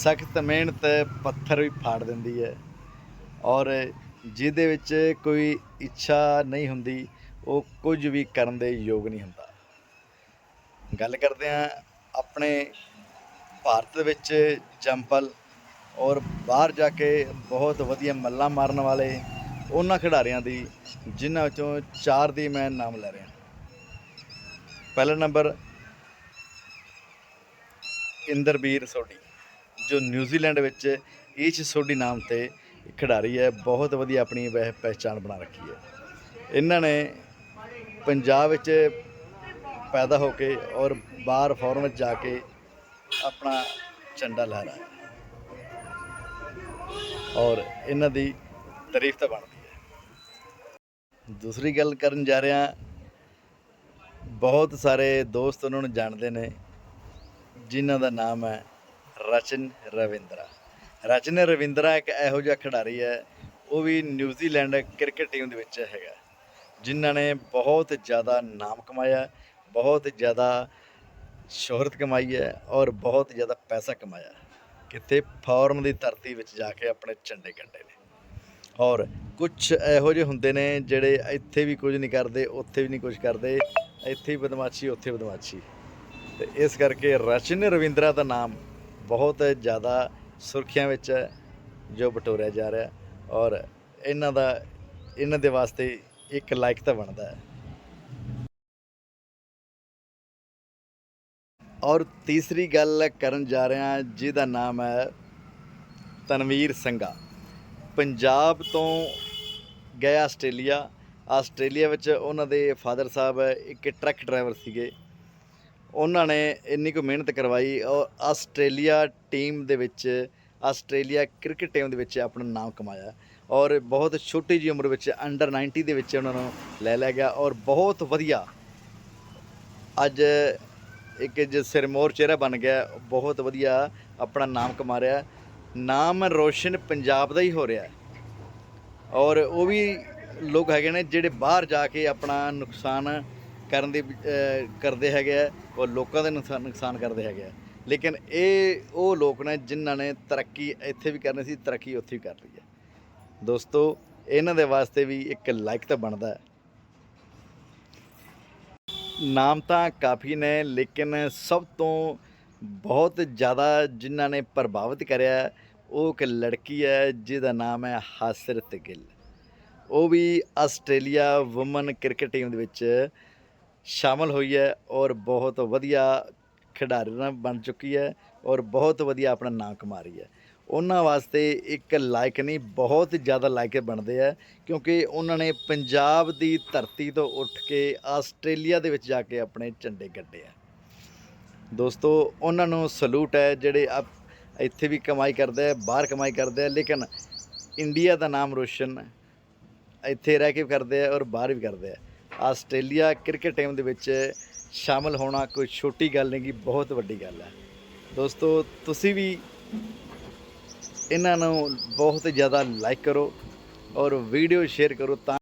ਸਖਤ ਮਿਹਨਤ ਪੱਥਰ ਵੀ ਫਾੜ ਦਿੰਦੀ ਹੈ ਔਰ ਜਿਹਦੇ ਵਿੱਚ ਕੋਈ ਇੱਛਾ ਨਹੀਂ ਹੁੰਦੀ, ਉਹ ਕੁਝ ਵੀ ਕਰਨ ਦੇ ਯੋਗ ਨਹੀਂ ਹੁੰਦਾ। ਗੱਲ ਕਰਦੇ ਹਾਂ ਆਪਣੇ ਭਾਰਤ ਵਿੱਚ ਜੰਪਲ ਔਰ ਬਾਹਰ ਜਾ ਕੇ ਬਹੁਤ ਵਧੀਆ ਮੱਲਾਂ ਮਾਰਨ ਵਾਲੇ ਉਹਨਾਂ ਖਿਡਾਰੀਆਂ ਦੀ, ਜਿਨ੍ਹਾਂ ਵਿੱਚੋਂ ਚਾਰ ਦੀ ਮੈਂ ਨਾਮ ਲੈ ਰਿਹਾ। ਪਹਿਲਾ ਨੰਬਰ ਇੰਦਰਬੀਰ ਸੋਢੀ। ਜੋ ਨਿਊਜ਼ੀਲੈਂਡ ਵਿੱਚ ਈਚ ਸੋਢੀ ਨਾਮ ਤੇ ਖਿਡਾਰੀ ਹੈ, ਬਹੁਤ ਵਧੀਆ ਆਪਣੀ ਵਹਿ ਪਹਿਚਾਣ ਬਣਾ ਰੱਖੀ ਹੈ। ਇਹਨਾਂ ਨੇ ਪੰਜਾਬ ਵਿੱਚ ਪੈਦਾ ਹੋ ਕੇ ਔਰ ਬਾਹਰ ਫੋਰਨ ਵਿੱਚ ਜਾ ਕੇ ਆਪਣਾ ਝੰਡਾ ਲਹਿਰਾਇਆ। ਔਰ ਇਹਨਾਂ ਦੀ ਤਾਰੀਫ ਤਾਂ ਬਣਦੀ ਹੈ। ਦੂਸਰੀ ਗੱਲ ਕਰਨ ਜਾ ਰਿਹਾ, ਬਹੁਤ ਸਾਰੇ ਦੋਸਤ ਉਹਨਾਂ ਨੂੰ ਜਾਣਦੇ ਨੇ, ਜਿਨ੍ਹਾਂ ਦਾ ਨਾਮ ਹੈ ਰਚਨ ਰਵਿੰਦਰਾ। ਰਚਨ ਰਵਿੰਦਰਾ ਇੱਕ ਇਹੋ ਜਿਹਾ ਖਿਡਾਰੀ ਹੈ, ਉਹ ਵੀ ਨਿਊਜ਼ੀਲੈਂਡ ਕ੍ਰਿਕਟ ਟੀਮ ਦੇ ਵਿੱਚ ਹੈਗਾ। ਜਿਨ੍ਹਾਂ ਨੇ ਬਹੁਤ ਜ਼ਿਆਦਾ ਨਾਮ ਕਮਾਇਆ, ਬਹੁਤ ਜ਼ਿਆਦਾ ਸ਼ੋਹਰਤ ਕਮਾਈ ਹੈ ਔਰ ਬਹੁਤ ਜ਼ਿਆਦਾ ਪੈਸਾ ਕਮਾਇਆ। ਕਿਤੇ ਫੌਰਨ ਦੀ ਧਰਤੀ ਵਿੱਚ ਜਾ ਕੇ ਆਪਣੇ ਝੰਡੇ ਗੱਡੇ ਨੇ। ਔਰ ਕੁਝ ਇਹੋ ਜਿਹੇ ਹੁੰਦੇ ਨੇ ਜਿਹੜੇ ਇੱਥੇ ਵੀ ਕੁਝ ਨਹੀਂ ਕਰਦੇ, ਉੱਥੇ ਵੀ ਨਹੀਂ ਕੁਝ ਕਰਦੇ, ਇੱਥੇ ਹੀ ਬਦਮਾਸ਼ੀ, ਉੱਥੇ ਬਦਮਾਸ਼ੀ। ਤੇ ਇਸ ਕਰਕੇ ਰਚਨ ਰਵਿੰਦਰਾ ਦਾ ਨਾਮ ਬਹੁਤ ਜ਼ਿਆਦਾ ਸੁਰਖੀਆਂ ਵਿੱਚ ਹੈ ਜੋ ਬਟੋਰਿਆ ਜਾ ਰਿਹਾ ਔਰ ਇਹਨਾਂ ਦਾ, ਇਹਨਾਂ ਦੇ ਵਾਸਤੇ ਇੱਕ ਲਾਇਕ ਤਾਂ ਬਣਦਾ ਹੈ। ਔਰ ਤੀਸਰੀ ਗੱਲ ਕਰਨ ਜਾ ਰਿਹਾ, ਜਿਹਦਾ ਨਾਮ ਹੈ ਤਨਵੀਰ ਸੰਘਾ। ਪੰਜਾਬ ਤੋਂ ਗਏ ਆਸਟ੍ਰੇਲੀਆ। ਆਸਟ੍ਰੇਲੀਆ ਵਿੱਚ ਉਹਨਾਂ ਦੇ ਫਾਦਰ ਸਾਹਿਬ ਇੱਕ ਟਰੱਕ ਡਰਾਈਵਰ ਸੀਗੇ। ਉਹਨਾਂ ਨੇ ਇੰਨੀ ਕੁ ਮਿਹਨਤ ਕਰਵਾਈ। ਔਰ ਆਸਟ੍ਰੇਲੀਆ ਟੀਮ ਦੇ ਵਿੱਚ, ਆਸਟ੍ਰੇਲੀਆ ਕ੍ਰਿਕਟ ਟੀਮ ਦੇ ਵਿੱਚ ਆਪਣਾ ਨਾਮ ਕਮਾਇਆ। ਔਰ ਬਹੁਤ ਛੋਟੀ ਜਿਹੀ ਉਮਰ ਵਿੱਚ ਅੰਡਰ 90 ਦੇ ਵਿੱਚ ਉਹਨਾਂ ਨੂੰ ਲੈ ਲਿਆ ਗਿਆ ਔਰ ਬਹੁਤ ਵਧੀਆ ਅੱਜ ਇੱਕ ਜੋ ਸਿਰਮੌਰ ਚਿਹਰਾ ਬਣ ਗਿਆ। ਬਹੁਤ ਵਧੀਆ ਆਪਣਾ ਨਾਮ ਕਮਾ ਰਿਹਾ। ਨਾਮ ਰੋਸ਼ਨ ਪੰਜਾਬ ਦਾ ਹੀ ਹੋ ਰਿਹਾ। ਔਰ ਉਹ ਵੀ ਲੋਕ ਹੈਗੇ ਨੇ ਜਿਹੜੇ ਬਾਹਰ ਜਾ ਕੇ ਆਪਣਾ ਨੁਕਸਾਨ ਕਰਨ ਦੀ ਕਰਦੇ ਹੈਗੇ ਆ, ਉਹ ਲੋਕਾਂ ਦੇ ਨੁਕਸਾਨ ਨੁਕਸਾਨ ਕਰਦੇ ਹੈਗੇ ਆ। ਲੇਕਿਨ ਇਹ ਉਹ ਲੋਕ ਨੇ ਜਿਨ੍ਹਾਂ ਨੇ ਤਰੱਕੀ ਇੱਥੇ ਵੀ ਕਰਨੀ ਸੀ, ਤਰੱਕੀ ਉੱਥੇ ਵੀ ਕਰ ਲਈ ਹੈ। ਦੋਸਤੋ, ਇਹਨਾਂ ਦੇ ਵਾਸਤੇ ਵੀ ਇੱਕ ਲਾਇਕ ਤਾਂ ਬਣਦਾ ਹੈ। ਨਾਮ ਤਾਂ ਕਾਫੀ ਨੇ, ਲੇਕਿਨ ਸਭ ਤੋਂ ਬਹੁਤ ਜ਼ਿਆਦਾ ਜਿਨ੍ਹਾਂ ਨੇ ਪ੍ਰਭਾਵਿਤ ਕਰਿਆ, ਉਹ ਇੱਕ ਲੜਕੀ ਹੈ, ਜਿਹਦਾ ਨਾਮ ਹੈ ਹਾਸਰਤ ਗਿੱਲ। ਉਹ ਵੀ ਆਸਟ੍ਰੇਲੀਆ ਔਮਨ ਕ੍ਰਿਕਟ ਟੀਮ ਦੇ ਵਿੱਚ ਸ਼ਾਮਲ ਹੋਈ ਹੈ ਔਰ ਬਹੁਤ ਵਧੀਆ ਖਿਡਾਰੀ ਬਣ ਚੁੱਕੀ ਹੈ ਔਰ ਬਹੁਤ ਵਧੀਆ ਆਪਣਾ ਨਾਂ ਕਮਾ ਰਹੀ ਹੈ। ਉਹਨਾਂ ਵਾਸਤੇ ਇੱਕ ਲਾਇਕ ਨਹੀਂ, ਬਹੁਤ ਜ਼ਿਆਦਾ ਲਾਇਕ ਬਣਦੇ ਆ ਕਿਉਂਕਿ ਉਹਨਾਂ ਨੇ ਪੰਜਾਬ ਦੀ ਧਰਤੀ ਤੋਂ ਉੱਠ ਕੇ ਆਸਟ੍ਰੇਲੀਆ ਦੇ ਵਿੱਚ ਜਾ ਕੇ ਆਪਣੇ ਝੰਡੇ ਗੱਡੇ ਆ। ਦੋਸਤੋ, ਉਹਨਾਂ ਨੂੰ ਸਲੂਟ ਹੈ ਜਿਹੜੇ ਆਪ- ਇੱਥੇ ਵੀ ਕਮਾਈ ਕਰਦੇ ਆ, ਬਾਹਰ ਕਮਾਈ ਕਰਦੇ ਆ, ਲੇਕਿਨ ਇੰਡੀਆ ਦਾ ਨਾਮ ਰੋਸ਼ਨ ਇੱਥੇ ਰਹਿ ਕੇ ਵੀ ਕਰਦੇ ਆ ਔਰ ਬਾਹਰ ਵੀ ਕਰਦੇ ਆ। ਆਸਟ੍ਰੇਲੀਆ ਕ੍ਰਿਕਟ ਟੀਮ ਦੇ ਵਿੱਚ ਸ਼ਾਮਲ ਹੋਣਾ ਕੋਈ ਛੋਟੀ ਗੱਲ ਨਹੀਂ ਗੀ ਬਹੁਤ ਵੱਡੀ ਗੱਲ ਹੈ। ਦੋਸਤੋ, ਤੁਸੀਂ ਵੀ ਇਹਨਾਂ ਨੂੰ ਬਹੁਤ ਜ਼ਿਆਦਾ ਲਾਈਕ ਕਰੋ ਔਰ ਵੀਡੀਓ ਸ਼ੇਅਰ ਕਰੋ ਤਾਂ